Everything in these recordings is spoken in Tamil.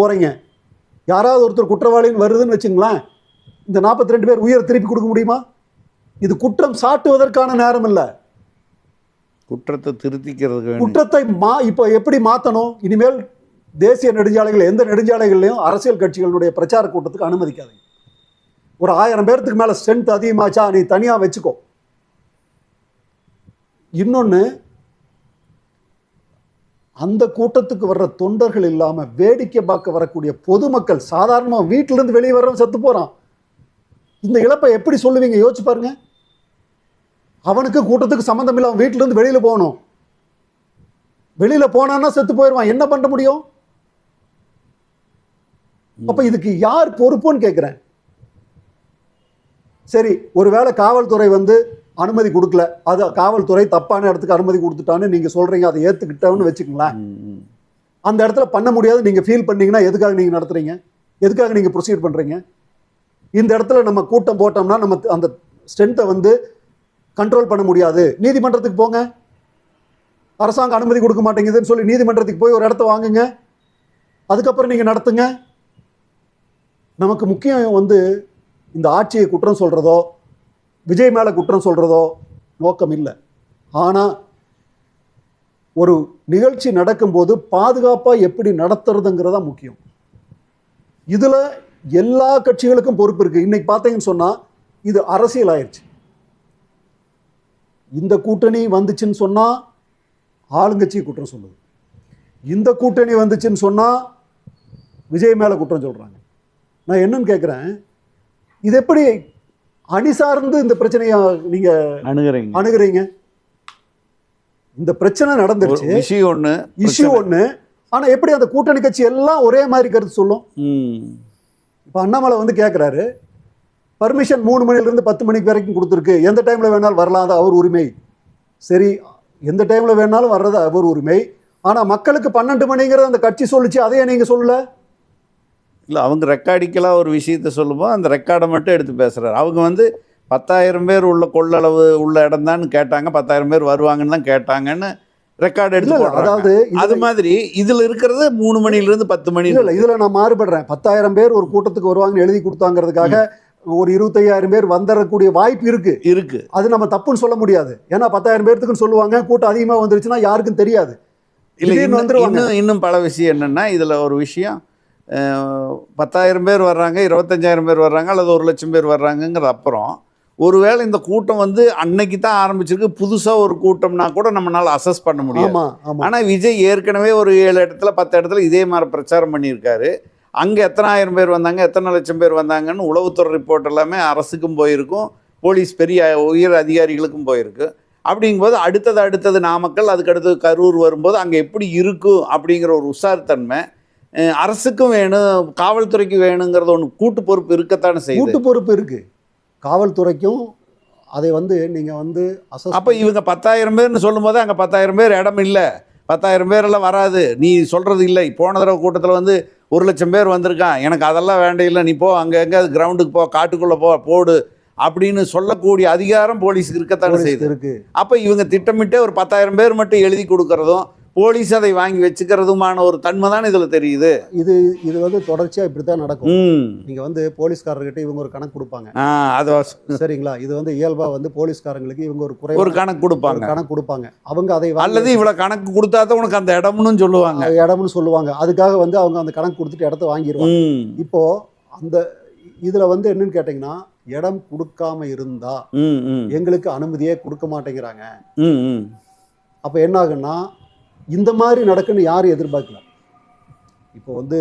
போறீங்க. யாராவது ஒருத்தர் குற்றவாளின்னு வருதுன்னு வச்சுங்களேன் இந்த 42 ரெண்டு பேர் உயிரை திருப்பி கொடுக்க முடியுமா? இது குற்றம் சாட்டுவதற்கான நேரம் இல்லை. குற்றத்தை திருத்திக்கிறதுக்கு குற்றத்தை மா இப்போ எப்படி மாற்றணும் இனிமேல் தேசிய நெடுஞ்சாலைகள் எந்த நெடுஞ்சாலைகள்லையும் அரசியல் கட்சிகளுடைய பிரச்சார கூட்டத்துக்கு அனுமதிக்காதீங்க. ஒரு ஆயிரம் பேர்த்துக்கு மேலே ஸ்ட்ரென்த் அதிகமாச்சா நீ தனியாக வச்சுக்கோ. இன்னொன்று அந்த கூட்டத்துக்கு வர்ற தொண்டர்கள் இல்லாமல் வேடிக்கை பார்க்க வரக்கூடிய பொதுமக்கள் சாதாரணமாக வீட்டிலேருந்து வெளியே வர்றவன் செத்து போகிறான் இந்த இழப்பை எப்படி சொல்லுவீங்க? யோசிச்சு பாருங்க. அவனுக்கு கூட்டத்துக்கு சம்மந்தம் இல்லை அவன் வீட்டிலேருந்து வெளியில் போகணும். வெளியில போனான்னா செத்து போயிடுவான் என்ன பண்ண முடியும்? அப்ப இதுக்கு யார் பொறுப்புன்னு கேட்கிறேன் சரி ஒருவேளை காவல்துறை வந்து அனுமதி கொடுக்கல. அது காவல்துறை தப்பான இடத்துக்கு அனுமதி கொடுத்துட்டான்னு நீங்க சொல்றீங்க அதை ஏத்துக்கிட்டோன்னு வச்சுக்கங்களேன். அந்த இடத்துல பண்ண முடியாது. நீங்க ஃபீல் பண்ணீங்கன்னா எதுக்காக நீங்க நடத்துறீங்க? எதுக்காக நீங்க ப்ரொசீட் பண்றீங்க? இந்த இடத்துல நம்ம கூட்டம் போட்டோம்னா நம்ம அந்த ஸ்ட்ரென்த்தை வந்து கண்ட்ரோல் பண்ண முடியாது. நீதிமன்றத்துக்கு போங்க. அரசாங்கம் அனுமதி கொடுக்க மாட்டேங்குதுன்னு சொல்லி நீதிமன்றத்துக்கு போய் ஒரு இடத்த வாங்குங்க. அதுக்கப்புறம் நீங்க நடத்துங்க. நமக்கு முக்கியம் வந்து இந்த ஆட்சியை குற்றம் சொல்றதோ விஜய் மேலே குற்றம் சொல்கிறதோ நோக்கம் இல்லை. ஆனால் ஒரு நிகழ்ச்சி நடக்கும்போது பாதுகாப்பாக எப்படி நடத்துறதுங்கிறதா முக்கியம். இதில் எல்லா கட்சிகளுக்கும் பொறுப்பு இருக்குது இன்றைக்கி பார்த்தீங்கன்னு சொன்னால் இது அரசியல் ஆயிடுச்சு இந்த கூட்டணி வந்துச்சுன்னு சொன்னால் ஆளுங்கட்சி குற்றம் சொல்லுது. இந்த கூட்டணி வந்துச்சுன்னு சொன்னால் விஜய் மேலே குற்றம் சொல்கிறாங்க நான் என்னன்னு கேட்குறேன் இது எப்படி அணி சார்ந்து இந்த பிரச்சனையை நீங்கள் அணுகுறீங்க. அணுகுறீங்க. இந்த பிரச்சனை நடந்துருச்சு. விஷயம் ஒண்ணு இஷ்யூ ஒன்று ஆனால் எப்படி அந்த கூட்டணி கட்சி எல்லாம் ஒரே மாதிரி கருத்து சொல்லும். இப்போ அண்ணாமலை வந்து கேட்குறாரு பர்மிஷன் மூணு மணிலேருந்து பத்து மணிக்கு வரைக்கும் கொடுத்துருக்கு. எந்த டைமில் வேணாலும் வரலாம் அது அவர் உரிமை. சரி எந்த டைமில் வேணாலும் வர்றது அவர் உரிமை. ஆனால் மக்களுக்கு பன்னெண்டு மணிங்கிறது அந்த கட்சி சொல்லுச்சு அதையே நீங்கள் சொல்லல? இல்ல அவங்க ரெக்கார்டிக்கலாக ஒரு விஷயத்த சொல்லும்போது அந்த ரெக்கார்டை மட்டும் எடுத்து பேசுறாரு. அவங்க வந்து பத்தாயிரம் பேர் உள்ள கொள்ளளவு உள்ள இடம் தான் கேட்டாங்க பத்தாயிரம் பேர் வருவாங்கன்னு தான் கேட்டாங்கன்னு ரெக்கார்டு எடுத்து. அதாவது அது மாதிரி இதுல இருக்கிறது மூணு மணில இருந்து பத்து மணி இல்லை இதில் நான் மாறுபடுறேன். பத்தாயிரம் பேர் ஒரு கூட்டத்துக்கு வருவாங்கன்னு எழுதி கொடுத்தாங்கிறதுக்காக ஒரு இருபத்தையாயிரம் பேர் வந்துடக்கூடிய வாய்ப்பு இருக்கு. இருக்கு. அது நம்ம தப்புன்னு சொல்ல முடியாது. ஏன்னா பத்தாயிரம் பேர்த்துக்குன்னு சொல்லுவாங்க கூட்டம் அதிகமாக வந்துருச்சுன்னா யாருக்கும் தெரியாது. இல்ல இன்னும். இன்னும் பல விஷயம் என்னன்னா இதுல ஒரு விஷயம் பத்தாயிரம் பேர் வர்றாங்க இருபத்தஞ்சாயிரம் பேர் வர்றாங்க அல்லது ஒரு லட்சம் பேர் வர்றாங்கங்கிறது அப்புறம் ஒருவேளை இந்த கூட்டம் வந்து அன்னைக்கு தான் ஆரம்பிச்சிருக்கு புதுசா ஒரு கூட்டம்னா கூட நம்மளால அசஸ் பண்ண முடியாது. ஆமா ஆமா. ஆனா விஜய் ஏற்கனவே ஒரு ஏழு இடத்துல பத்து இடத்துல இதே மாதிரி பிரச்சாரம் பண்ணியிருக்காரு. அங்க எத்தனை ஆயிரம் பேர் வந்தாங்க எத்தனை லட்சம் பேர் வந்தாங்கன்னு உளவுத்துறை ரிப்போர்ட் எல்லாமே அரசுக்கும் போயிருக்கும் போலீஸ் பெரிய உயர் அதிகாரிகளுக்கும் போயிருக்கு. அப்படிங்கும்போது அடுத்தது அடுத்தது நாமக்கல் அதுக்கு அடுத்தது கரூர் வரும்போது அங்கே எப்படி இருக்கும் அப்படிங்கிற ஒரு உஷார்த்தன்மை அரசுக்கும் வேணும் காவல்துறைக்கு வேணுங்கிறது ஒன்று கூட்டு பொறுப்பு இருக்கத்தானே செய்யுது. கூட்டு பொறுப்பு இருக்கு. காவல்துறைக்கும் அதை வந்து நீங்க வந்து assess அப்போ இவங்க பத்தாயிரம் பேர்னு சொல்லும்போது அங்கே பத்தாயிரம் பேர் இடம் இல்லை. பத்தாயிரம் பேரெல்லாம் வராது. நீ சொல்கிறது இல்லை. போன தடவை கூட்டத்தில் வந்து ஒரு லட்சம் பேர் வந்திருக்கான். எனக்கு அதெல்லாம் வேண்டிய இல்லை. நீ போ அங்கே எங்கே கிரவுண்டுக்கு போ காட்டுக்குள்ளே போ போடு அப்படின்னு சொல்லக்கூடிய அதிகாரம் போலீஸுக்கு இருக்கத்தானே செய்யுது. இருக்கு. அப்போ இவங்க திட்டமிட்டு ஒரு பத்தாயிரம் பேர் மட்டும் எழுதி கொடுக்கறதும் போலீஸ் அதை வாங்கி வச்சுக்கிறதுமான ஒரு தன்மை தான் இதில் தெரியுது. இது இது வந்து தொடர்ச்சியா இப்படித்தான் நடக்கும். ம். நீங்க வந்து போலீஸ்காரர்கிட்ட இவங்க ஒரு கணக்கு கொடுப்பாங்க. அது சரிங்களா? இது வந்து இயல்பா வந்து போலீஸ்காரங்களுக்கு இவங்க ஒரு குறை ஒரு கணக்கு கொடுப்பாங்க. கணக்கு கொடுப்பாங்க. அவங்க அதை அல்லது இவ்வளோ கணக்கு கொடுத்தா தான் உனக்கு அந்த இடம்னு சொல்லுவாங்க. இடம்னு சொல்லுவாங்க. அதுக்காக வந்து அவங்க அந்த கணக்கு கொடுத்துட்டு இடத்த வாங்கிடுவாங்க ம். இப்போ அந்த இதுல வந்து என்னன்னு கேட்டிங்கன்னா இடம் கொடுக்காம இருந்தா எங்களுக்கு அனுமதியே கொடுக்க மாட்டேங்கிறாங்க. அப்போ என்ன ஆகுன்னா இந்த மாதிரி நடக்குன்னு யாரும் எதிர்பார்க்கல. இப்போ வந்து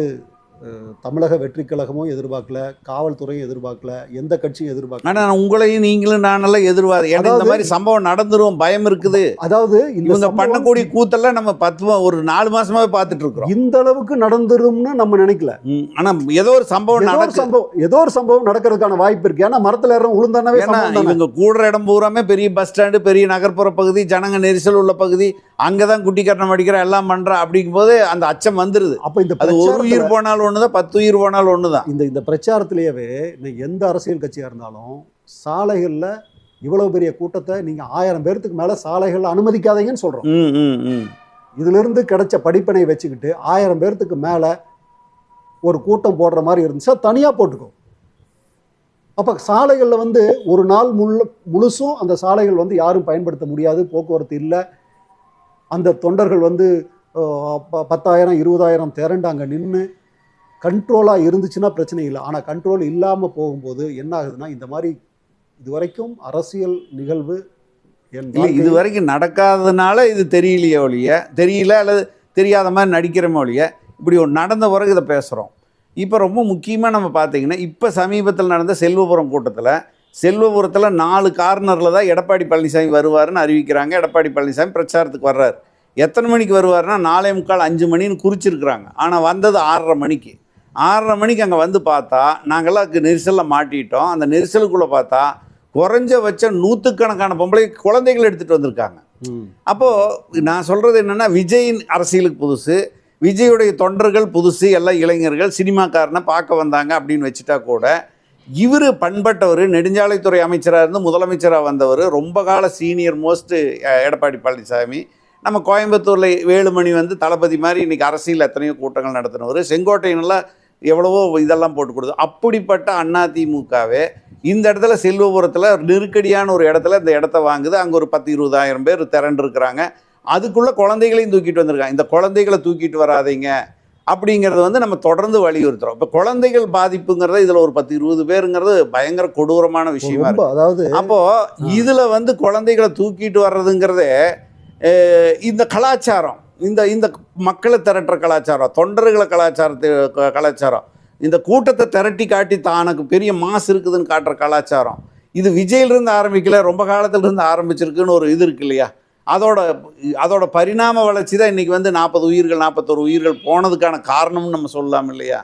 தமிழக வெற்றி கழகமும் எதிர்பார்க்கல காவல்துறையும் எதிர்பார்க்கல எந்த கட்சியும் எதிர்பார்க்கல. ஆனா உங்களையும் நீங்களும் நானெல்லாம் எதிர்பார்த்து ஏன்னா இந்த மாதிரி சம்பவம் நடந்துரும் பயம் இருக்குது. அதாவது இவங்க பண்ணக்கூடிய கூத்தெல்லாம் நம்ம பத்து ஒரு நாலு மாசமாவே பார்த்துட்டு இருக்கிறோம் இந்த அளவுக்கு நடந்துரும்னு நம்ம நினைக்கல. ம், ஆனா ஏதோ ஒரு சம்பவம் நடக்கு சம்பவம் ஏதோ ஒரு சம்பவம் நடக்கிறதுக்கான வாய்ப்பு இருக்கு. ஏன்னா மரத்துல ஏறும் உளுந்தானவே. இவங்க கூடுற இடம் பூராமே பெரிய பஸ் ஸ்டாண்டு பெரிய நகர்ப்புற பகுதி ஜனங்க நெரிசல் உள்ள பகுதி அங்கதான் குட்டி கட்டணம் அடிக்கிற எல்லாம் பண்ற அப்படிங்கும்போது அந்த அச்சம் வந்துருது. அப்ப இந்த ஒரு உயிர் போனாலும் ஒண்ணுதான் பத்து உயிர் போனாலும் ஒண்ணுதான். இந்த இந்த பிரச்சாரத்திலேயே இன்னைக்கு எந்த அரசியல் கட்சியா இருந்தாலும் சாலைகள்ல இவ்வளவு பெரிய கூட்டத்தை நீங்க ஆயிரம் பேர்த்துக்கு மேல சாலைகள்ல அனுமதிக்காதீங்கன்னு சொல்றோம். ம் ம் ம். இதுல இருந்து கிடைச்ச படிப்பினை வச்சுக்கிட்டு ஆயிரம் பேர்த்துக்கு மேல ஒரு கூட்டம் போடுற மாதிரி இருந்துச்சா தனியாக போட்டுக்கோ. அப்போ சாலைகளில் வந்து ஒரு நாள் முழு முழுசும் அந்த சாலைகள் வந்து யாரும் பயன்படுத்த முடியாது போக்குவரத்து இல்லை. அந்த தொண்டர்கள் வந்து பத்தாயிரம் இருபதாயிரம் திரண்டு அங்கே நின்று கண்ட்ரோலாக இருந்துச்சுன்னா பிரச்சனை இல்லை. ஆனால் கண்ட்ரோல் இல்லாமல் போகும்போது என்ன ஆகுதுன்னா இந்த மாதிரி இதுவரைக்கும் அரசியல் நிகழ்வு இல்லை இது வரைக்கும் நடக்காததுனால இது தெரியலையே ஒழிய தெரியல அல்லது தெரியாத மாதிரி நடிக்கிறோமே ஒழிய இப்படி ஒரு நடந்த பிறகு இதை பேசுகிறோம் இப்போ ரொம்ப முக்கியமாக நம்ம பார்த்தீங்கன்னா இப்போ சமீபத்தில் நடந்த செல்வபுரம் கூட்டத்தில் செல்வபுரத்தில் நாலு கார்னரில் தான் எடப்பாடி பழனிசாமி வருவாருன்னு அறிவிக்கிறாங்க. எடப்பாடி பழனிசாமி பிரச்சாரத்துக்கு வர்றாரு. எத்தனை மணிக்கு வருவாருன்னா நாலே முக்கால் அஞ்சு மணின்னு குறிச்சிருக்கிறாங்க. ஆனால் வந்தது ஆறரை மணிக்கு. ஆறரை மணிக்கு அங்கே வந்து பார்த்தா நாங்கள்லாம் அதுக்கு நெரிசலில் மாட்டிட்டோம். அந்த நெரிசலுக்குள்ளே பார்த்தா குறைஞ்சபட்சம் நூற்றுக்கணக்கான பொம்பளை குழந்தைகள் எடுத்துகிட்டு வந்திருக்காங்க. அப்போது நான் சொல்கிறது என்னென்னா விஜயின் அரசியலுக்கு புதுசு விஜயுடைய தொண்டர்கள் புதுசு எல்லாம் இளைஞர்கள் சினிமாக்காரனை பார்க்க வந்தாங்க அப்படின்னு வச்சுட்டா கூட இவர் பண்பட்டவர் நெடுஞ்சாலைத்துறை அமைச்சராக இருந்து முதலமைச்சராக வந்தவர் ரொம்ப கால சீனியர் மோஸ்ட் எடப்பாடி பழனிசாமி. நம்ம கோயம்புத்தூரில் வேலுமணி வந்து தளபதி மாதிரி இன்றைக்கி அரசியல் எத்தனையோ கூட்டங்கள் நடத்தினவர். செங்கோட்டையனெல்லாம் எவ்வளவோ இதெல்லாம் போட்டு கொடுத்து அப்படிப்பட்ட அதிமுகவே இந்த இடத்துல செல்வபுரத்தில் நெருக்கடியான ஒரு இடத்துல இந்த இடத்த வாங்குது. அங்கே ஒரு பத்து இருபதாயிரம் பேர் திரண்டு இருக்கிறாங்க அதுக்குள்ளே குழந்தைகளையும் தூக்கிட்டு வந்திருக்காங்க. இந்த குழந்தைகளை தூக்கிட்டு வராதீங்க அப்படிங்கிறத வந்து நம்ம தொடர்ந்து வலியுறுத்துறோம். இப்போ குழந்தைகள் பாதிப்புங்கிறத இதில் ஒரு பத்து இருபது பேருங்கிறது பயங்கர கொடூரமான விஷயமா ரொம்ப இருக்கு. அதாவது அப்போ இதுல வந்து குழந்தைகளை தூக்கிட்டு வர்றதுங்கிறதே இந்த கலாச்சாரம். இந்த இந்த மக்களை திரட்டுற கலாச்சாரம் தொண்டர்களை கலாச்சாரத்தை க- கலாச்சாரம். இந்த கூட்டத்தை திரட்டி காட்டி தானக்கு பெரிய மாசு இருக்குதுன்னு காட்டுற கலாச்சாரம். இது விஜயிலிருந்து ஆரம்பிக்கல ரொம்ப காலத்திலிருந்து ஆரம்பிச்சிருக்குன்னு ஒரு இது இருக்கு இல்லையா? அதோட அதோட பரிணாம வளர்ச்சி தான் இன்றைக்கி வந்து நாற்பது உயிர்கள் நாற்பத்தொரு உயிர்கள் போனதுக்கான காரணம்னு நம்ம சொல்லலாம் இல்லையா?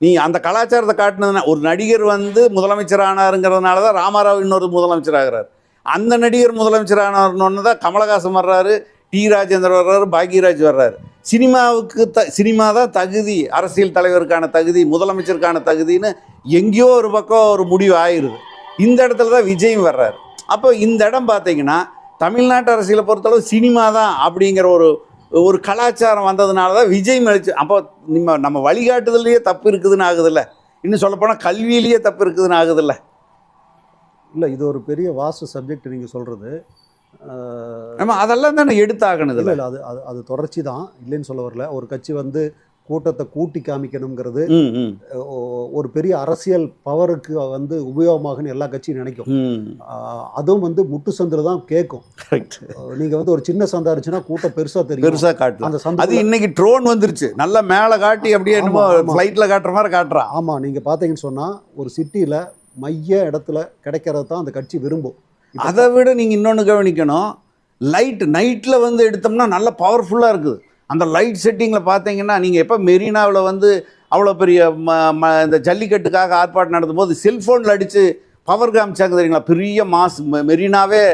நீ அந்த கலாச்சாரத்தை காட்டினதுனா ஒரு நடிகர் வந்து முதலமைச்சர் ஆனாருங்கிறதுனால தான் ராமாராவ் இன்னொரு முதலமைச்சர் ஆகிறார் அந்த நடிகர் முதலமைச்சர் ஆனார்னு தான் கமலஹாசன் வர்றாரு டி ராஜேந்திரன் வர்றாரு பாக்யராஜ் வர்றாரு. சினிமாவுக்கு த சினிமா தான் தகுதி அரசியல் தலைவருக்கான தகுதி முதலமைச்சருக்கான தகுதின்னு எங்கேயோ ஒரு பக்கம் ஒரு முடிவு ஆயிடுது இந்த இடத்துல தான் விஜயும் வர்றாரு. அப்போ இந்த இடம் பார்த்தீங்கன்னா தமிழ்நாட்டு அரசியலை பொறுத்தளவு சினிமா தான் அப்படிங்கிற ஒரு ஒரு கலாச்சாரம் வந்ததுனால தான் விஜய் மெளிச்சு அப்போ நம்ம நம்ம வழிகாட்டுதல்லையே தப்பு இருக்குதுன்னு ஆகுதுல்ல. இன்னும் சொல்லப்போனால் கல்வியிலேயே தப்பு இருக்குதுன்னு ஆகுதுல்ல. இல்லை இது ஒரு பெரிய வாஸ்ட் சப்ஜெக்ட் நீங்கள் சொல்கிறது அதெல்லாம் தானே எடுத்தாகணுதுல இல்லை அது அது அது தொடர்ச்சி தான் இல்லைன்னு சொல்ல வரல. ஒரு கட்சி வந்து கூட்டத்தை கூட்டி காமிக்கணுங்கிறது ஒரு பெரிய அரசியல் பவருக்கு வந்து உபயோகமாகுன்னு எல்லா கட்சியும் நினைக்கும். அதுவும் வந்து முட்டு சந்தில் தான் கேட்கும் நீங்கள் வந்து ஒரு சின்ன சந்தா இருந்துச்சுன்னா கூட்டம் பெருசாக தெரியும். பெருசாக காட்டலாம். அந்த அது சந்தை இன்னைக்கு ட்ரோன் வந்துருச்சு. நல்லா மேலே காட்டி அப்படியே என்னமோ. ஃப்ளைட்டில் காட்டுற மாதிரி காட்டுறான் ஆமாம் நீங்கள் பார்த்தீங்கன்னு சொன்னால் ஒரு சிட்டியில் மைய இடத்துல கிடைக்கிறது தான் அந்த கட்சி விரும்பும். அதை விட நீங்கள் இன்னொன்று கவனிக்கணும். லைட் நைட்டில் வந்து எடுத்தோம்னா நல்ல பவர்ஃபுல்லாக இருக்குது. அந்த லைட் செட்டிங்கில் பார்த்தீங்கன்னா நீங்கள் எப்போ மெரினாவில் வந்து அவ்வளோ பெரிய ம ம இந்த ஜல்லிக்கட்டுக்காக ஆர்ப்பாட்டம் நடத்தும் போது செல்ஃபோனில் அடித்து பவர் காமிச்சாங்க தெரியுங்களா? பெரிய மாஸ் மெரினாவே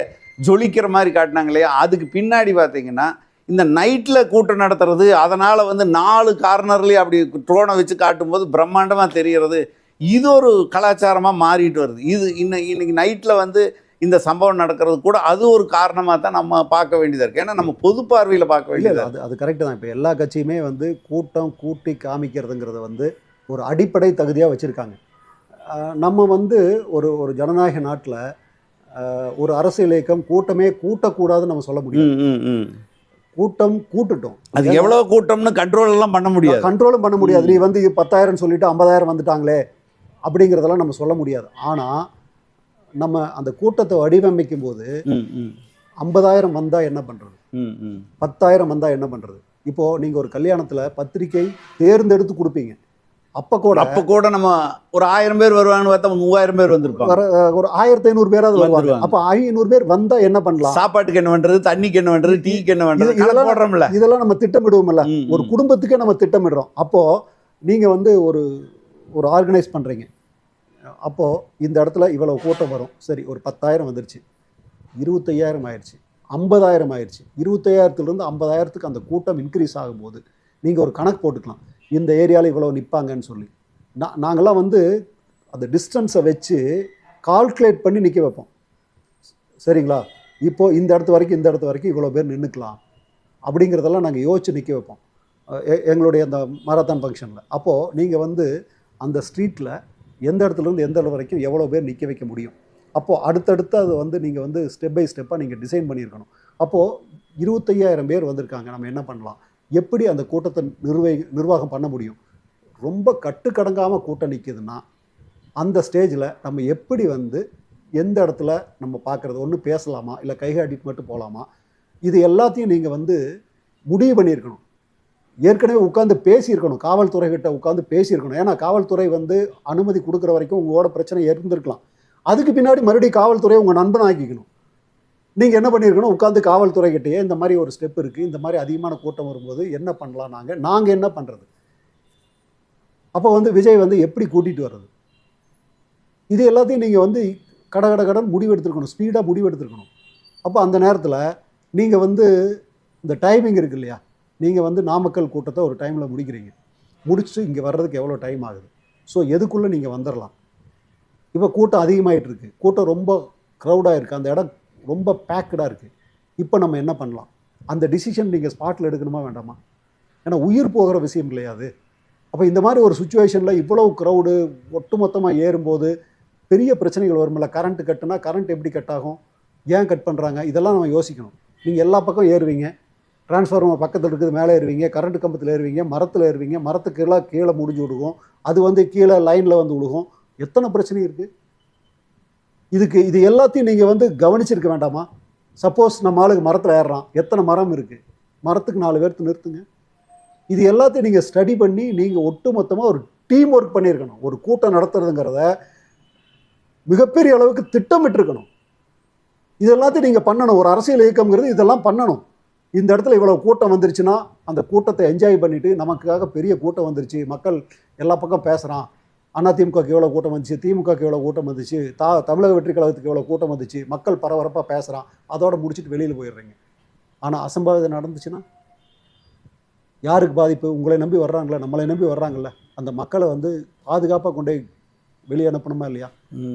ஜொலிக்கிற மாதிரி காட்டினாங்க இல்லையா? அதுக்கு பின்னாடி பார்த்தீங்கன்னா இந்த நைட்டில் கூட்டம் நடத்துறது அதனால் வந்து நாலு கார்னர்லேயே அப்படி ட்ரோனை வச்சு காட்டும்போது பிரம்மாண்டமாக தெரிகிறது. இது ஒரு கலாச்சாரமாக மாறிட்டு வருது. இது இன்ன இன்றைக்கி நைட்டில் வந்து இந்த சம்பவம் நடக்கிறது கூட அது ஒரு காரணமாக தான் நம்ம பார்க்க வேண்டியதாக இருக்குது ஏன்னா நம்ம பொது பார்வையில் பார்க்க இல்லை வேண்டியதாக அது அது கரெக்டு தான். இப்போ எல்லா கட்சியுமே வந்து கூட்டம் கூட்டி காமிக்கிறதுங்கிறத வந்து ஒரு அடிப்படை தகுதியாக வச்சுருக்காங்க. நம்ம வந்து ஒரு ஒரு ஜனநாயக நாட்டில் ஒரு அரசியல் இயக்கம் கூட்டமே கூட்டக்கூடாதுன்னு நம்ம சொல்ல முடியும் கூட்டம் கூட்டுட்டோம். அது எவ்வளோ கூட்டம்னு கண்ட்ரோல் எல்லாம் பண்ண முடியாது. கண்ட்ரோலும் பண்ண முடியாது. நீ வந்து பத்தாயிரம் சொல்லிட்டு ஐம்பதாயிரம் வந்துட்டாங்களே அப்படிங்கிறதெல்லாம் நம்ம சொல்ல முடியாது. ஆனால் நம்ம அந்த கூட்டத்தை வடிவமைக்கும் போது ஐம்பதாயிரம் வந்தால் என்ன பண்ணுறது பத்தாயிரம் வந்தால் என்ன பண்ணுறது இப்போது நீங்கள் ஒரு கல்யாணத்தில் பத்திரிக்கை தேர்ந்தெடுத்து கொடுப்பீங்க. அப்போ கூட அப்போ கூட நம்ம ஒரு ஆயிரம் பேர் வருவாங்கன்னு பார்த்தா மூவாயிரம் பேர் வந்திருப்பாங்க. ஒரு ஆயிரத்தி ஐநூறு பேராவது வருவாங்க. அப்போ ஐநூறு பேர் வந்தால் என்ன பண்ணலாம்? சாப்பாட்டுக்கு என்ன பண்றது? தண்ணிக்கு என்ன பண்றது? டீக்கு என்ன கணக்கு இதெல்லாம் போடுறோம்ல. இதெல்லாம் நம்ம திட்டமிடுவோம்ல. ஒரு. குடும்பத்துக்கே நம்ம திட்டமிடுறோம். அப்போது நீங்கள் வந்து ஒரு ஒரு ஆர்கனைஸ் பண்ணுறீங்க அப்போது இந்த இடத்துல இவ்வளவு கூட்டம் வரும். சரி ஒரு பத்தாயிரம் வந்துருச்சு. இருபத்தையாயிரம் ஆயிடுச்சு. ஐம்பதாயிரம் ஆயிடுச்சு. இருபத்தையாயிரத்துலேருந்து ஐம்பதாயிரத்துக்கு அந்த கூட்டம் இன்க்ரீஸ் ஆகும்போது நீங்கள் ஒரு கணக்கு போட்டுக்கலாம். இந்த ஏரியாவில் இவ்வளோ நிற்பாங்கன்னு சொல்லி. நான் நாங்கள்லாம் வந்து அந்த டிஸ்டன்ஸை வச்சு கால்குலேட் பண்ணி நிற்க வைப்போம். சரிங்களா? இப்போ இந்த இடத்து வரைக்கும் இந்த இடத்து வரைக்கும் இவ்வளோ பேர் நின்றுக்கலாம் அப்படிங்கிறதெல்லாம் நாங்கள் யோசிச்சு நிற்க வைப்போம். எங்களுடைய அந்த மாரத்தான் ஃபங்க்ஷனில் அப்போது நீங்கள் வந்து அந்த ஸ்ட்ரீட்டில் எந்த இடத்துலேருந்து எந்த அளவு வரைக்கும் எவ்வளோ பேர் நிற்க வைக்க முடியும். அப்போது அடுத்தடுத்து அது வந்து நீங்கள் வந்து ஸ்டெப் பை ஸ்டெப்பாக நீங்கள் டிசைன் பண்ணியிருக்கணும். அப்போது இருபத்தையாயிரம் பேர் வந்திருக்காங்க. நம்ம என்ன பண்ணலாம்? எப்படி அந்த கூட்டத்தை நிர்வகி நிர்வாகம் பண்ண முடியும்? ரொம்ப கட்டுக்கடங்காமல் கூட்டம் நிற்கிதுன்னா அந்த ஸ்டேஜில் நம்ம எப்படி வந்து எந்த இடத்துல நம்ம பார்க்குறது ஒன்று பேசலாமா? இல்லை கைகாட்டிட்டு மட்டும் போகலாமா இது எல்லாத்தையும் நீங்கள் வந்து முடிவு பண்ணியிருக்கணும். ஏற்கனவே உட்காந்து பேசியிருக்கணும் காவல்துறைகிட்ட உட்காந்து பேசியிருக்கணும். ஏன்னா காவல்துறை வந்து அனுமதி கொடுக்குற வரைக்கும் உங்களோட பிரச்சனை இருந்திருக்கலாம். அதுக்கு பின்னாடி மறுபடியும் காவல்துறையை உங்கள் நண்பன் ஆக்கிக்கணும். நீங்கள் என்ன பண்ணியிருக்கணும்? உட்காந்து காவல்துறைகிட்டேயே இந்த மாதிரி ஒரு ஸ்டெப் இருக்குது இந்த மாதிரி அதிகமான கூட்டம் வரும்போது என்ன பண்ணலாம் நாங்கள் நாங்கள் என்ன பண்ணுறது அப்போ வந்து விஜய் வந்து எப்படி கூட்டிகிட்டு வர்றது? இது எல்லாத்தையும் நீங்கள் வந்து கட கட கடன் முடிவெடுத்துருக்கணும். ஸ்பீடாக முடிவெடுத்துருக்கணும். அப்போ அந்த நேரத்தில் நீங்கள் வந்து இந்த டைமிங் இருக்கு இல்லையா? நீங்கள் வந்து நாமக்கல் கூட்டத்தை ஒரு டைமில் முடிக்கிறீங்க. முடிச்சுட்டு இங்கே வர்றதுக்கு எவ்வளோ டைம் ஆகுது? ஸோ எதுக்குள்ளே நீங்கள் வந்துடலாம் இப்போ கூட்டம் அதிகமாகிட்டு இருக்குது கூட்டம் ரொம்ப க்ரௌடாக இருக்குது அந்த இடம் ரொம்ப பேக்கடாக இருக்குது இப்போ நம்ம என்ன பண்ணலாம்? அந்த டிசிஷன் நீங்கள் ஸ்பாட்டில் எடுக்கணுமா வேண்டாமா? ஏன்னா உயிர் போகிற விஷயம் இல்லையாது அப்போ இந்த மாதிரி ஒரு சுச்சுவேஷனில் இவ்வளவு க்ரௌடு ஒட்டுமொத்தமாக ஏறும்போது பெரிய பிரச்சனைகள் வரும்ல. கரண்ட் கட்டுனா கரண்ட் எப்படி கட் ஆகும்? ஏன் கட் பண்ணுறாங்க இதெல்லாம் நம்ம யோசிக்கணும். நீங்கள் எல்லா பக்கம் ஏறுவீங்க. டிரான்ஸ்ஃபார்மர் பக்கத்தில் இருக்குது மேலே ஏறுவீங்க கரண்ட் கம்பத்தில் ஏறுவீங்க மரத்தில் ஏறுவீங்க மரத்துக்கு எல்லாம் கீழே முடிஞ்சு விடுவோம். அது வந்து கீழே லைனில் வந்து விழுகும். எத்தனை பிரச்சனை இருக்குது இதுக்கு இது எல்லாத்தையும் நீங்கள் வந்து கவனிச்சிருக்க வேண்டாமா? சப்போஸ் நம்ம ஆளுக்கு மரத்தில் ஏறுறான் எத்தனை மரம் இருக்குது மரத்துக்கு நாலு பேர்த்து நிறுத்துங்க. இது எல்லாத்தையும் நீங்கள் ஸ்டடி பண்ணி நீங்கள் ஒட்டுமொத்தமாக ஒரு டீம் ஒர்க் பண்ணியிருக்கணும். ஒரு கூட்டம் நடத்துறதுங்கிறத மிகப்பெரிய அளவுக்கு திட்டமிட்டிருக்கணும். இது எல்லாத்தையும் நீங்கள் பண்ணணும். ஒரு அரசியல் இயக்கம்ங்கிறது இதெல்லாம் பண்ணணும். இந்த இடத்துல இவ்வளோ கூட்டம் வந்துருச்சுன்னா அந்த கூட்டத்தை என்ஜாய் பண்ணிட்டு நமக்காக பெரிய கூட்டம் வந்துருச்சு. மக்கள் எல்லா பக்கம் பேசுகிறான் அதிமுகக்கு எவ்வளோ கூட்டம் வந்துச்சு? திமுகக்கு எவ்வளோ கூட்டம் வந்துச்சு? தா தமிழக வெற்றி கழகத்துக்கு எவ்வளோ கூட்டம் வந்துச்சு? மக்கள் பரபரப்பாக பேசுகிறான் அதோட முடிச்சுட்டு வெளியில் போயிடுறீங்க. ஆனால் அசம்பாவிதம் நடந்துச்சுன்னா? யாருக்கு பாதிப்பு? உங்களை நம்பி வர்றாங்களே நம்மளை நம்பி வர்றாங்கல்ல. அந்த மக்களை வந்து பாதுகாப்பாக கொண்டு போய் வெளியே அனுப்பணுமா இல்லையா?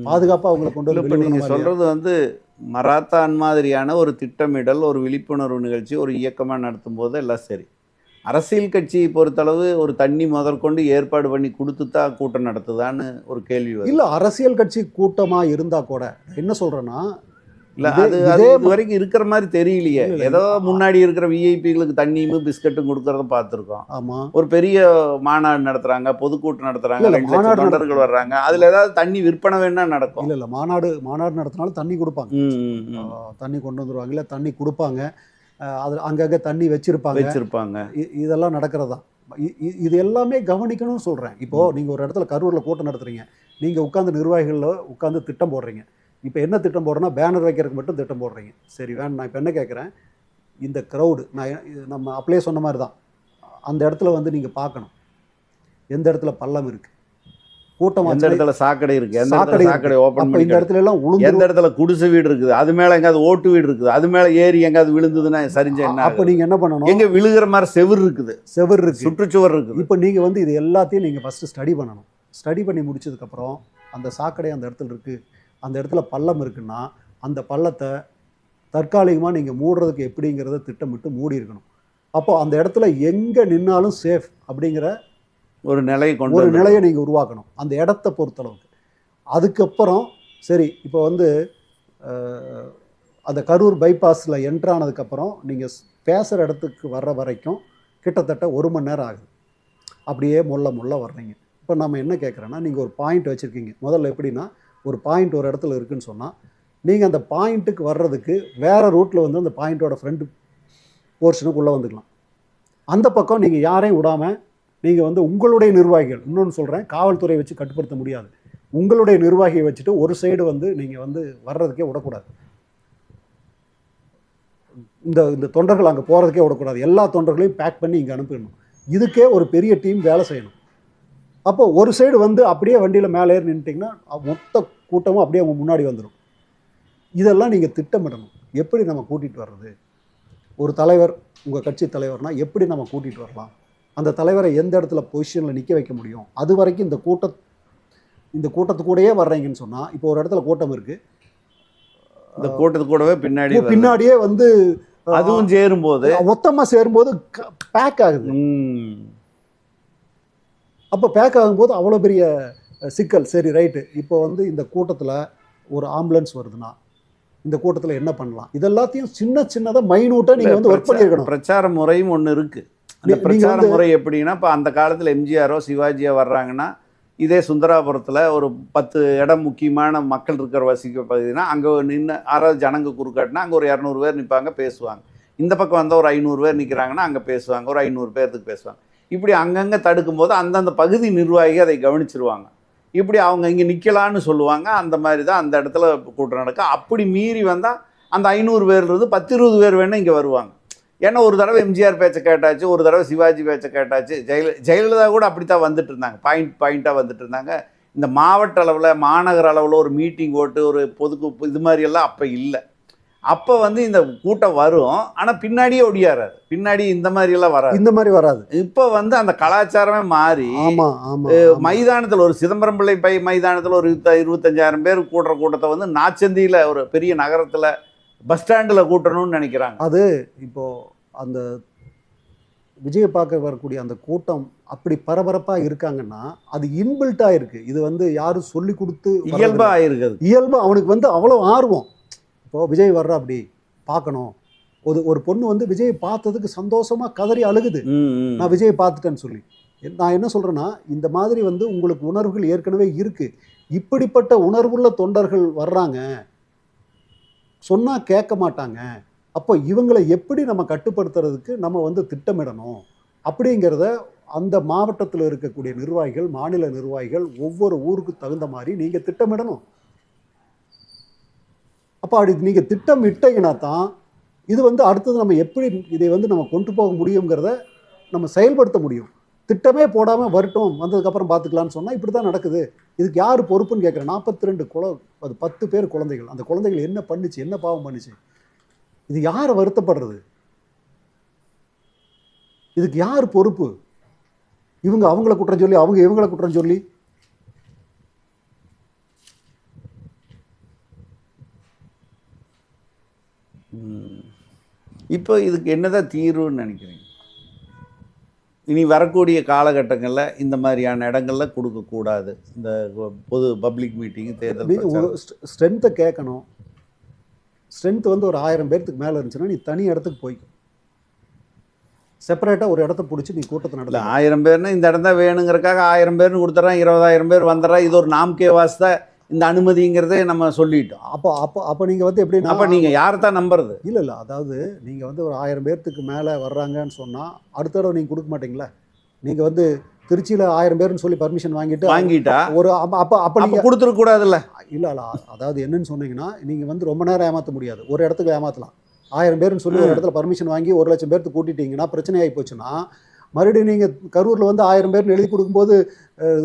பாதுகாப்பாக அவங்களை கொண்டு வந்து? சொல்கிறது வந்து மராத்தான் மாதிரியான ஒரு திட்டமிடல் ஒரு விழிப்புணர்வு நிகழ்ச்சி ஒரு இயக்கமாக நடத்தும் போது எல்லாம் சரி. அரசியல் கட்சியை பொறுத்தளவு ஒரு தண்ணி முதற்கொண்டு ஏற்பாடு பண்ணி கொடுத்து தான் கூட்டம் நடத்துதான்னு ஒரு கேள்வி இல்லை அரசியல் கட்சி கூட்டமாக இருந்தால் கூட என்ன சொல்கிறேன்னா இல்லை அது அது வரைக்கும் இருக்கிற மாதிரி தெரியலையே. ஏதோ முன்னாடி இருக்கிற விஐபிகளுக்கு தண்ணியும் பிஸ்கட்டும் கொடுக்கறத பார்த்துருக்கோம். ஆமா. ஒரு பெரிய மாநாடு நடத்துறாங்க பொதுக்கூட்டம் லட்சம் மாநாடு தொண்டர்கள் வர்றாங்க. அதுல ஏதாவது தண்ணி விற்பனை வேணா நடக்கும். இல்ல இல்ல மாநாடு மாநாடு நடத்தினாலும் தண்ணி கொடுப்பாங்க. தண்ணி கொண்டு வந்துருவாங்க. இல்ல தண்ணி கொடுப்பாங்க. ஆஹ் அது அங்கங்க தண்ணி வச்சிருப்பாங்க. வச்சிருப்பாங்க. இதெல்லாம் நடக்கிறதா? இது எல்லாமே கவனிக்கணும்னு சொல்றேன். இப்போ நீங்க ஒரு இடத்துல கரூர்ல கூட்டம் நடத்துறீங்க. நீங்க உட்காந்து நிர்வாகிகள்ல உட்காந்து திட்டம் போடுறீங்க. இப்போ என்ன திட்டம் போடுறேன்னா பேனர் வைக்கிறதுக்கு மட்டும் திட்டம் போடுறீங்க. சரி வேணும் நான் இப்போ என்ன கேட்குறேன் இந்த க்ரௌடு நான் நம்ம அப்படியே சொன்ன மாதிரி தான் அந்த இடத்துல வந்து நீங்க பார்க்கணும். எந்த இடத்துல பள்ளம் இருக்கு? கூட்டம் எந்த இடத்துல சாக்கடை இருக்கு? எந்த சாக்கடை இடத்துல இருக்கு. சாக்கடை ஓபன் அப்போ பண்ணி இந்த இடத்துல எல்லாம் எந்த உளுந்து இடத்துல குடிசை வீடு இருக்குது? அது மேல எங்காவது ஓட்டு வீடு இருக்குது. அது மேல ஏறி எங்காவது விழுந்ததுன்னா சரிஞ்ச என்ன அப்போ? நீங்க என்ன பண்ணணும்? எங்க விழுகிற மாதிரி செவுரு இருக்குது. செவர் இருக்கு. சுற்றுச்சுவர் இருக்குது. இப்போ நீங்கள் வந்து இது எல்லாத்தையும் நீங்கள் ஃபஸ்ட்டு ஸ்டடி பண்ணணும். ஸ்டடி பண்ணி முடிச்சதுக்கப்புறம் அந்த சாக்கடை அந்த இடத்துல இருக்குது அந்த இடத்துல பள்ளம் இருக்குன்னா அந்த பள்ளத்தை தற்காலிகமாக நீங்கள் மூடுறதுக்கு எப்படிங்கிறத திட்டமிட்டு மூடி இருக்கணும். அப்போ அந்த இடத்துல எங்கே நின்னாலும் சேஃப் அப்படிங்கிற ஒரு நிலையை கொண்டு ஒரு. நிலையை நீங்கள் உருவாக்கணும். அந்த இடத்த பொறுத்தளவுக்கு. அதுக்கப்புறம் சரி இப்போ வந்து அந்த கரூர் பைபாஸில் என்ட்ரானதுக்கப்புறம் நீங்கள் பேசுகிற இடத்துக்கு வர்ற வரைக்கும் கிட்டத்தட்ட ஒரு மணி நேரம் ஆகுது. அப்படியே முள்ள முள்ள வர்றீங்க. இப்போ நம்ம என்ன கேட்குறோன்னா நீங்கள் ஒரு பாயிண்ட் வச்சுருக்கீங்க. முதல்ல எப்படின்னா ஒரு பாயிண்ட் ஒரு இடத்துல இருக்குன்னு சொன்னால் நீங்கள் அந்த பாயிண்ட்டுக்கு வர்றதுக்கு வேறு ரூட்டில் வந்து அந்த பாயிண்ட்டோட ஃப்ரண்ட் போர்ஷனுக்குள்ளே வந்துக்கலாம். அந்த பக்கம் நீங்கள் யாரையும் விடாமல் நீங்கள் வந்து உங்களுடைய நிர்வாகிகள் இன்னொன்று சொல்கிறேன் காவல்துறையை வச்சு கட்டுப்படுத்த முடியாது. உங்களுடைய நிர்வாகியை வச்சுட்டு ஒரு சைடு வந்து நீங்கள் வந்து வர்றதுக்கே விடக்கூடாது. இந்த இந்த தொண்டர்கள் அங்கே போகிறதுக்கே விடக்கூடாது. எல்லா தொண்டர்களையும் பேக் பண்ணி இங்கே அனுப்பிடணும். இதுக்கே ஒரு பெரிய டீம் வேலை செய்யணும். அப்போ ஒரு சைடு வந்து அப்படியே வண்டியில் மேலே ஏறி நின்றுட்டிங்கன்னா மொத்த கூட்டமும் அப்படியே அவங்க முன்னாடி வந்துடும் இதெல்லாம் நீங்கள் திட்டமிடணும். எப்படி நம்ம கூட்டிகிட்டு வர்றது? ஒரு தலைவர் உங்கள் கட்சி தலைவர்னா எப்படி நம்ம கூட்டிகிட்டு வரலாம்? அந்த தலைவரை எந்த இடத்துல பொசிஷனில் நிற்க வைக்க முடியும்? அது வரைக்கும் இந்த கூட்ட இந்த கூட்டத்துக்கூடயே வர்றீங்கன்னு சொன்னால் இப்போ ஒரு இடத்துல கூட்டம் இருக்குது இந்த கூட்டத்து கூடவே பின்னாடி. பின்னாடியே வந்து அதுவும் சேரும்போது. மொத்தமா சேரும்போது பேக் ஆகுது. அப்போ பேக் ஆகும்போது அவ்வளோ பெரிய சிக்கல். சரி ரைட்டு இப்போ வந்து இந்த கூட்டத்தில் ஒரு ஆம்புலன்ஸ் வருதுன்னா இந்த கூட்டத்தில் என்ன பண்ணலாம்? இதெல்லாத்தையும் சின்ன சின்னதாக மைனூட்டாக நீங்கள் வந்து ஒர்க் பண்ணியிருக்கணும். பிரச்சார முறையும் ஒன்று இருக்கு. அந்த பிரச்சார முறை எப்படின்னா இப்போ அந்த காலத்தில் எம்ஜிஆரோ சிவாஜியோ வர்றாங்கன்னா இதே சுந்தராபுரத்தில் ஒரு பத்து இடம் முக்கியமான மக்கள் இருக்கிற வசிக்க பகுதினா அங்கே நின்று யாராவது ஜனங்க குறுக்காட்டினா அங்கே ஒரு இரநூறு பேர் நிற்பாங்க பேசுவாங்க. இந்த பக்கம் வந்தால் ஒரு ஐநூறு பேர் நிற்கிறாங்கன்னா அங்கே பேசுவாங்க ஒரு ஐநூறு பேர்த்துக்கு பேசுவாங்க. இப்படி அங்கங்கே தடுக்கும்போது அந்தந்த பகுதி நிர்வாகி அதை கவனிச்சிருவாங்க. இப்படி அவங்க இங்கே நிற்கலான்னு சொல்லுவாங்க. அந்த மாதிரி தான் அந்த இடத்துல கூட்டம் நடக்கும். அப்படி மீறி வந்தால் அந்த ஐநூறு பேர்லேருந்து பத்து இருபது பேர் வேணால் இங்கே வருவாங்க. ஏன்னா ஒரு தடவை எம்ஜிஆர் பேச்சை கேட்டாச்சு ஒரு தடவை சிவாஜி பேச்சை கேட்டாச்சு. ஜெயல ஜெயலலிதா கூட அப்படி தான் வந்துட்டு இருந்தாங்க. பாயிண்ட் பாயிண்ட்டாக வந்துட்டு இருந்தாங்க. இந்த மாவட்ட அளவில் மாநகர அளவில் ஒரு மீட்டிங் ஓட்டு ஒரு பொதுக்கு இது மாதிரியெல்லாம் அப்போ இல்லை. அப்போ வந்து இந்த கூட்டம் வரும். ஆனால் பின்னாடியே ஒடியாராது பின்னாடி இந்த மாதிரியெல்லாம் வராது. இந்த மாதிரி வராது. இப்போ வந்து அந்த கலாச்சாரமே மாறி மைதானத்தில் ஒரு சிதம்பரம் பிள்ளை பை மைதானத்தில் ஒரு இருபத்த இருபத்தஞ்சாயிரம் பேர் கூட்டுற கூட்டத்தை வந்து நாச்சந்தியில் ஒரு பெரிய நகரத்தில் பஸ் ஸ்டாண்டில் கூட்டணும்னு நினைக்கிறாங்க. இப்போ அந்த விஜயை பார்க்க வரக்கூடிய அந்த கூட்டம் அப்படி பரபரப்பா இருக்காங்கன்னா அது இன்பில்ட்டா இருக்கு இது வந்து யாரும் சொல்லி கொடுத்து. இயல்பாக ஆயிருக்குது இயல்பா அவனுக்கு வந்து அவ்வளோ ஆர்வம். இப்போ விஜய் வர்றா அப்படி பார்க்கணும். ஒரு ஒரு பொண்ணு வந்து விஜயை பார்த்ததுக்கு சந்தோஷமா கதறி அழுகுது. நான் விஜயை பார்த்துட்டேன்னு சொல்லி. நான் என்ன சொல்றேன்னா இந்த மாதிரி வந்து உங்களுக்கு உணர்வுகள் ஏற்கனவே இருக்கு. இப்படிப்பட்ட உணர்வுள்ள தொண்டர்கள் வர்றாங்க. சொன்னா கேட்க மாட்டாங்க. அப்போ இவங்களை எப்படி நம்ம கட்டுப்படுத்துறதுக்கு நம்ம வந்து திட்டமிடணும்? அப்படிங்கிறத அந்த மாவட்டத்தில் இருக்கக்கூடிய நிர்வாகிகள் மாநில நிர்வாகிகள் ஒவ்வொரு ஊருக்கு தகுந்த மாதிரி நீங்க திட்டமிடணும். அப்போ அப்படி நீங்கள் திட்டமிட்டீங்கன்னா தான் இது வந்து அடுத்தது நம்ம எப்படி இதை வந்து நம்ம கொண்டு போக முடியுங்கிறத நம்ம செயல்படுத்த முடியும். திட்டமே போடாமல் வரட்டும் வந்ததுக்கப்புறம் பார்த்துக்கலாம்னு சொன்னால் இப்படி தான் நடக்குது. இதுக்கு யார் பொறுப்புன்னு கேட்குறேன் நாற்பத்தி ரெண்டு குல அது பத்து பேர் குழந்தைகள். அந்த குழந்தைகள் என்ன பண்ணுச்சு என்ன பாவம் பண்ணுச்சு? இது யார் வருத்தப்படுறது? இதுக்கு யார் பொறுப்பு? இவங்க அவங்கள குற்றம் சொல்லி அவங்க இவங்கள குற்றம் சொல்லி இப்போ இதுக்கு என்னதான் தீர்வுன்னு நினைக்கிறீங்க? இனி வரக்கூடிய காலகட்டங்களில் இந்த மாதிரியான இடங்கள்ல கொடுக்கக்கூடாது இந்த பொது பப்ளிக் மீட்டிங் தேர்தல் பிரச்சாரம். ஸ்ட்ரென்த்தை கேட்கணும். ஸ்ட்ரென்த் வந்து ஒரு ஆயிரம் பேர்த்துக்கு மேலே இருந்துச்சுன்னா நீ தனி இடத்துக்கு போய். செப்பரேட்டாக ஒரு இடத்த பிடிச்சி நீ கூட்டத்தை நடத்த ஆயிரம் பேர்னா இந்த இடம் தான் வேணுங்கிறக்காக ஆயிரம் பேர்னு கொடுத்துட்றான் இருபதாயிரம் பேர் வந்துடுறா இது ஒரு நாம்கே வாஸ்தா இந்த அனுமதிங்கிறதே நம்ம சொல்லிட்டோம். அப்போ அப்போ அப்போ நீங்கள் வந்து எப்படின்னா அப்போ நீங்கள் யாரை தான் நம்புறது? இல்லை இல்லை. அதாவது நீங்கள் வந்து ஒரு ஆயிரம் பேர்த்துக்கு மேலே வர்றாங்கன்னு சொன்னால் அடுத்த தடவை நீங்கள் கொடுக்க மாட்டீங்களா? நீங்கள் வந்து திருச்சியில் ஆயிரம் பேர்னு சொல்லி பர்மிஷன் வாங்கிட்டு வாங்கிட்டா? ஒரு அப்போ அப்போ நீங்கள் கொடுத்துருக்க கூடாதுல்ல? இல்லை இல்லை. அதாவது என்னன்னு சொன்னீங்கன்னா நீங்கள் வந்து ரொம்ப நேரம் ஏமாற்ற முடியாது. ஒரு இடத்துக்கு ஏமாற்றலாம் ஆயிரம் பேர்னு சொல்லி ஒரு இடத்துல பர்மிஷன் வாங்கி ஒரு லட்சம் பேர்த்து கூட்டிட்டீங்கன்னா பிரச்சனை ஆகி போச்சுன்னா மறுபடியும் நீங்கள் கரூரில் வந்து ஆயிரம் பேர்னு எழுதி கொடுக்கும்போது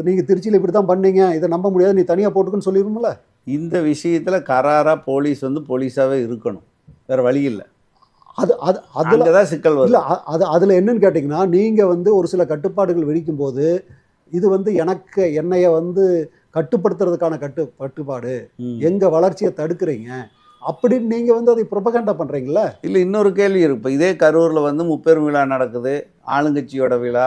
நீங்கள் திருச்சியில் இப்படி தான் பண்ணீங்க. இதை நம்ப முடியாது. நீ தனியாக போட்டுக்குன்னு சொல்லிடும்ல இந்த விஷயத்தில் கராராக போலீஸ் வந்து போலீஸாகவே இருக்கணும். வேற வழி இல்லை. அது அது அதில் தான் சிக்கல் இல்லை அது அதில் என்னன்னு கேட்டிங்கன்னா நீங்கள் வந்து ஒரு சில கட்டுப்பாடுகள் விதிக்கும் போது இது வந்து எனக்கு என்னைய வந்து கட்டுப்படுத்துறதுக்கான கட்டு கட்டுப்பாடு. எங்கள் வளர்ச்சியை தடுக்கிறீங்க? அப்படின்னு நீங்கள் வந்து அதை ப்ரொபகண்டா பண்ணுறீங்களா இல்லை இன்னொரு கேள்வி இருக்கு. இப்போ இதே கரூரில் வந்து முப்பெரும் விழா நடக்குது. ஆளுங்கட்சியோட விழா.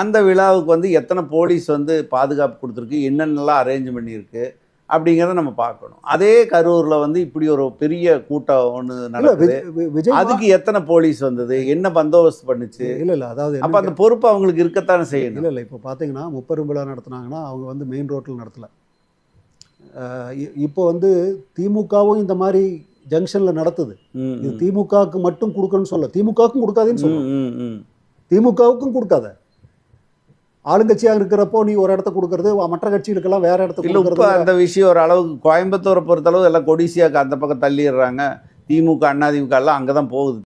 அந்த விழாவுக்கு வந்து எத்தனை போலீஸ் வந்து பாதுகாப்பு கொடுத்துருக்கு? என்னென்னலாம் அரேஞ்ச் பண்ணியிருக்கு? அப்படிங்கிறத நம்ம பார்க்கணும். அதே கரூரில் வந்து இப்படி ஒரு பெரிய கூட்டம் ஒன்று நடக்குது. அதுக்கு எத்தனை போலீஸ் வந்தது? என்ன பந்தோபஸ்து பண்ணுச்சு? இல்லை இல்லை அதாவது அப்போ அந்த பொறுப்பு அவங்களுக்கு இருக்கத்தானே செய்யணும். இல்லை இல்லை இப்போ பார்த்தீங்கன்னா முப்பெரும் விழா நடத்துனாங்கன்னா அவங்க வந்து மெயின் ரோட்டில் நடத்தலை. இப்போ வந்து திமுகவும் இந்த மாதிரி ஜங்ஷனில் நடத்துது. இது. திமுகவுக்கு மட்டும் கொடுக்கணும்னு சொல்ல திமுகவுக்கும் கொடுக்காதுன்னு சொல்ல ம், ம், ம். திமுகவுக்கும் கொடுக்காத. ஆளுங்கட்சியாக இருக்கிறப்போ நீ ஒரு இடத்த கொடுக்கறது மற்ற கட்சிகளுக்கெல்லாம் வேற இடத்த கொடுக்கறது. அந்த விஷயம் ஒரு அளவுக்கு கோயம்புத்தூரை பொறுத்தளவு எல்லாம் கொடிசியாக்கு அந்த பக்கம் தள்ளிடுறாங்க. திமுக அண்ணா திமுக எல்லாம் அங்கே தான் போகுது.